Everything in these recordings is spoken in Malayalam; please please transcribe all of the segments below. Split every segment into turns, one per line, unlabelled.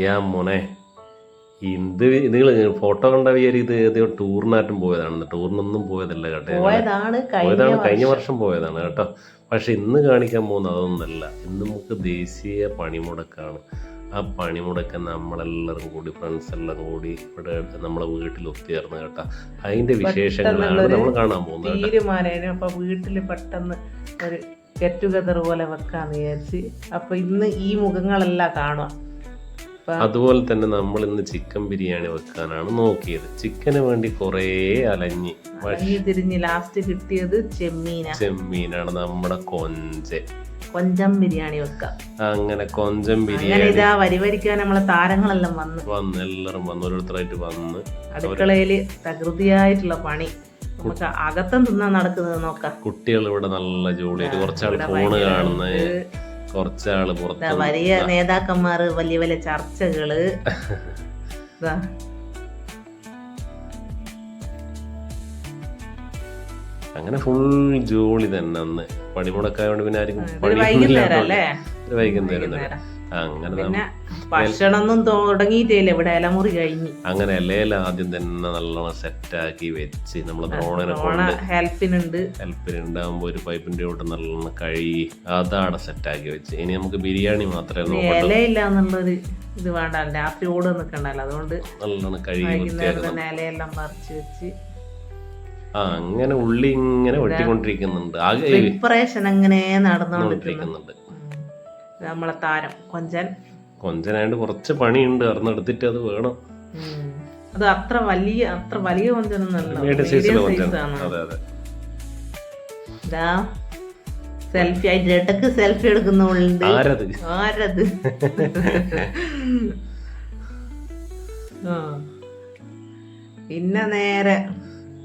യാ മോനെ. ഇത് നിങ്ങൾ ഫോട്ടോ കണ്ട വിചാരി ഇത് ഏതോ ടൂറിനായിട്ടും പോയതാണ് ടൂറിനൊന്നും പോയതല്ല കേട്ടോ
പോയതാണ്
കഴിഞ്ഞ വർഷം. പോയതാണ് കേട്ടോ. പക്ഷെ ഇന്ന് കാണിക്കാൻ പോകുന്നത് അതൊന്നല്ല. ഇന്ന് നമുക്ക് ദേശീയ പണിമുടക്കാണ്. ആ പണിമുടക്ക് നമ്മളെല്ലാവരും കൂടി ഫ്രണ്ട്സ് എല്ലാം കൂടി ഇവിടെ നമ്മളെ വീട്ടിൽ ഒത്തുചേർന്ന് കേട്ടോ. അതിന്റെ വിശേഷങ്ങളാണ് നമ്മൾ കാണാൻ പോകുന്നത്
തീരുമാനം അപ്പൊ പെട്ടെന്ന് ഒരു ഗെറ്റ് ടുഗദർ പോലെ വെക്കാന്ന് വിചാരിച്ച്. അപ്പൊ ഇന്ന് ഈ മുഖങ്ങളെല്ലാം കാണുക. അപ്പൊ
അതുപോലെ തന്നെ നമ്മൾ ഇന്ന് ചിക്കൻ ബിരിയാണി വെക്കാനാണ് നോക്കിയത്. ചിക്കന് വേണ്ടി കുറേ അലഞ്ഞി
തിരിഞ്ഞ് ലാസ്റ്റ് കിട്ടിയത് ചെമ്മീന.
ചെമ്മീനാണ് നമ്മുടെ കൊഞ്ച്.
കൊഞ്ചം ബിരിയാണി വെക്കാം.
അങ്ങനെ കൊഞ്ചം ബിരിയാണി
ഇതാ വരി വരിക്കാൻ നമ്മളെ താരങ്ങളെല്ലാം വന്ന്.
വന്ന് എല്ലാരും വന്ന് ഓരോരുത്തരായിട്ട് വന്ന്.
അടുക്കളയിൽ തകൃതിയായിട്ടുള്ള പണി. നമുക്ക് അകത്തം തിന്നാൻ നടക്കുന്നത് നോക്കാം.
കുട്ടികൾ ഇവിടെ നല്ല ജോലി കുറച്ചാൾ ഫോണ് കാണുന്നത്.
കുറച്ചാൾ
പുറത്ത്
വലിയ നേതാക്കന്മാര് വലിയ വലിയ ചർച്ചകൾ.
അങ്ങനെ ഫുൾ ജോളി തന്നെ അന്ന്. പണിമുടക്കായോണ്ട് പിന്നെ ആർക്കും
ഇത്
പണിയൊന്നും
വൈകുന്നേരം
തന്നെ. അങ്ങനെ
പിന്നെ ഭക്ഷണമൊന്നും തുടങ്ങിയിട്ടില്ല ഇവിടെ ഇലമുറി കഴിഞ്ഞ്.
അങ്ങനെ അല്ലേല ആദ്യം തന്നെ നല്ലോണം സെറ്റാക്കി വെച്ച് നമ്മളെ ദ്രോണനെ കൊണ്ട്
ഹെൽപ്പിനുണ്ട്.
ഹെൽപ്പിന് ഉണ്ടാകുമ്പോൾ ഒരു പൈപ്പിന്റെ കൂട്ടം നല്ലോണം കഴുകി അതാണ് സെറ്റാക്കി വെച്ച്. ഇനി നമുക്ക് ബിരിയാണി മാത്രമേ
ഇനി
നോക്കണ്ടു
ഇലയില്ല എന്നുള്ളൊരു ഇത് വേണ്ട രാത്രി ഓട് നിൽക്കണ്ടല്ലോ അതുകൊണ്ട്
നല്ലോണം കഴുകി
വൈകുന്നേരം
വൃത്തിയാക്കണം.
തന്നെ ഇലയെല്ലാം പറിച്ച് വെച്ച്
ആ അങ്ങനെ ഉള്ളി ഇങ്ങനെ വെട്ടിക്കൊണ്ടിരിക്കുന്നുണ്ട്. ആകെ
പ്രിപ്പറേഷൻ അങ്ങനെ നടന്നുകൊണ്ടിരിക്കുന്നുണ്ട് നമ്മളെ താരം കൊഞ്ചൻ.
കൊഞ്ചനായിട്ട് കുറച്ച് പണിയുണ്ട്. അറിഞ്ഞെടുത്തിട്ട് അത് വേണം.
അത് അത്ര വലിയ അത്ര വലിയ കൊഞ്ചനൊന്നല്ല സെൽഫി ആയിട്ട് ഇടയ്ക്ക് സെൽഫി എടുക്കുന്നവളുണ്ട്.
ആരത്?
ആരത്. പിന്നെ നേരെ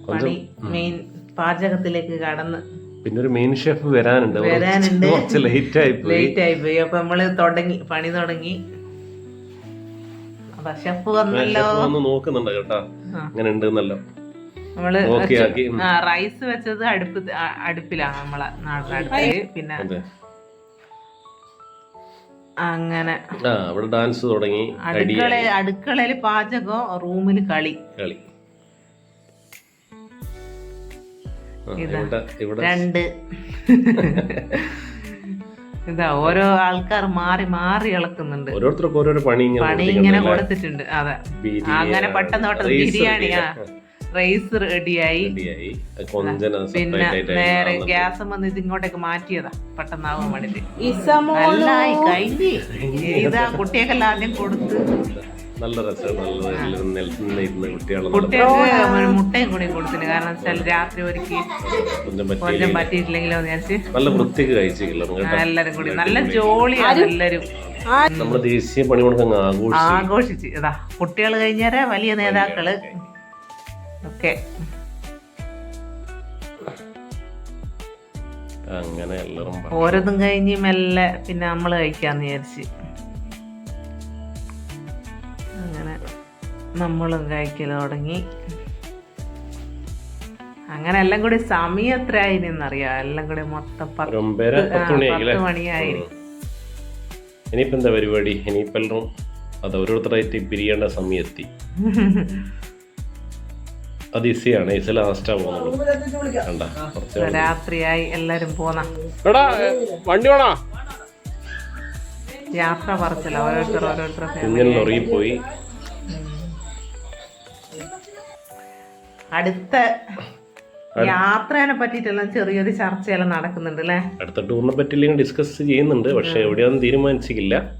പണി മെയിൻ പാചകത്തിലേക്ക് കടന്ന്
പിന്നെ ഒരു മെയിൻ ഷെഫ് വരാനുണ്ട്. കുറച്ച്
വരാനുണ്ട്.
കുറച്ച് ലേറ്റ് ആയി പോയി.
ലേറ്റ് ആയി പോയി. അപ്പൊ നമ്മൾ തുടങ്ങി പണി തുടങ്ങി. അപ്പൊ ഷെഫ് വന്നല്ലോ.
നോക്കുന്നുണ്ട് കേട്ടാ. അങ്ങനെ ഉണ്ടെന്നല്ലോ.
നമ്മൾ റൈസ് വെച്ചത് അടുപ്പ് അടുപ്പിലാണ് നമ്മളെ നാട്ടിലെ പിന്നെ അങ്ങനെ.
ആ അവിടെ ഡാൻസ് തുടങ്ങി
അടുക്കള അടുക്കളയിൽ പാചകം റൂമിൽ കളി.
കളി.
രണ്ട്. ഇതാ ഓരോ ആൾക്കാർ മാറി മാറി ഇളക്കുന്നുണ്ട്.
ഓരോരുത്തർക്കും ഓരോരോ പണി ഇങ്ങനെ
പണി ഇങ്ങനെ? കൊടുത്തിട്ടുണ്ട്. അതെ. അങ്ങനെ പെട്ടെന്ന് ബിരിയാണിയാ. റൈസ് റെഡിയായി പിന്നെ നേരെ ഗ്യാസ് വന്ന് ഇത് ഇങ്ങോട്ടേക്ക് മാറ്റിയതാ പെട്ടെന്നാവാൻ വേണ്ടിട്ട്. ഇതാ കുട്ടിയൊക്കെ ആദ്യം കൊടുത്ത്.
നല്ല രസമാണ് നിൽക്കുന്ന കുട്ടികളെ
കുട്ടികൾക്ക് മുട്ടയും കൂടി കൊടുത്തില്ല. കാരണം വെച്ചാൽ രാത്രി ഒരുക്കി
കൊഞ്ചം പറ്റി
കൊല്ലം പറ്റിയിട്ടില്ലെങ്കിലോ എന്ന് വിചാരിച്ച്
നല്ല വൃത്തിക്ക് കഴിച്ചില്ല കേട്ടോ.
എല്ലാരും കൂടി. നല്ല ജോളിയാണ് എല്ലാരും
നമ്മുടെ ദേശീയ പണിമുടക്കങ്ങ് ആഘോഷിച്ചു.
ആഘോഷിച്ച്. ഇതാ കുട്ടികൾ കഴിഞ്ഞാൽ വലിയ നേതാക്കൾ. ഒക്കെ
അങ്ങനെ എല്ലാവരും.
ഓരോന്നും കഴിഞ്ഞ് മെല്ലെ പിന്നെ നമ്മൾ കഴിക്കാന്ന് വിചാരിച്ച്. നമ്മളും കഴിക്കൽ തുടങ്ങി. അങ്ങനെ എല്ലാം കൂടി സമയം എത്ര ആയിരുന്നറിയാം എല്ലാം കൂടി മൊത്തം പത്ത്
പത്ത്
മണിയായി.
ഇനിയിപ്പോ എന്താ പരിപാടി? ഇനിയിപ്പോ അത് ഓരോരുത്തരായിട്ട് പിരിയേണ്ട സമയത്തി അത് ഈസിയാണ്. ഈസി ലാസ്റ്റാ പോകുന്നത്.
രാത്രിയായി എല്ലാരും പോന്ന.
വണ്ടി വേണോ?
യാത്ര പറച്ചില്ല ഓരോരുത്തർ ഓരോരുത്തർ
കുഞ്ഞൻ ലൊറിയിൽ പോയി
അടുത്ത യാത്രേനെ പറ്റിയിട്ടെല്ലാം ചെറിയൊരു ചർച്ചയെല്ലാം നടക്കുന്നുണ്ട് അല്ലേ?
അടുത്ത ടൂറിനെ പറ്റിയില്ലെങ്കിൽ ഡിസ്കസ് ചെയ്യുന്നുണ്ട്. പക്ഷെ എവിടെയാണെന്ന് തീരുമാനിച്ചില്ല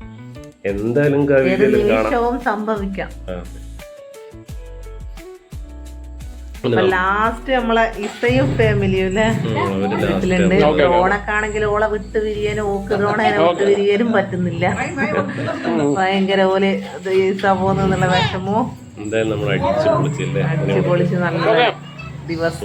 എന്തായാലും
സംഭവിക്കാം. ലാസ്റ്റ് നമ്മളെ ഇസയും ഫാമിലിയും വീട്ടിലുണ്ട് ഓണക്കാണെങ്കിൽ ഓളെ വിട്ട് പിരിയാനും ഓക്ക് ദ്രോണേനെ വിട്ട് പിരിയാനും പറ്റുന്നില്ല. ഭയങ്കര പോലെ
നമ്മൾ അടിച്ചു പൊളിച്ചില്ലേ
അടിച്ചു പൊളിച്ച് നല്ല ദിവസം.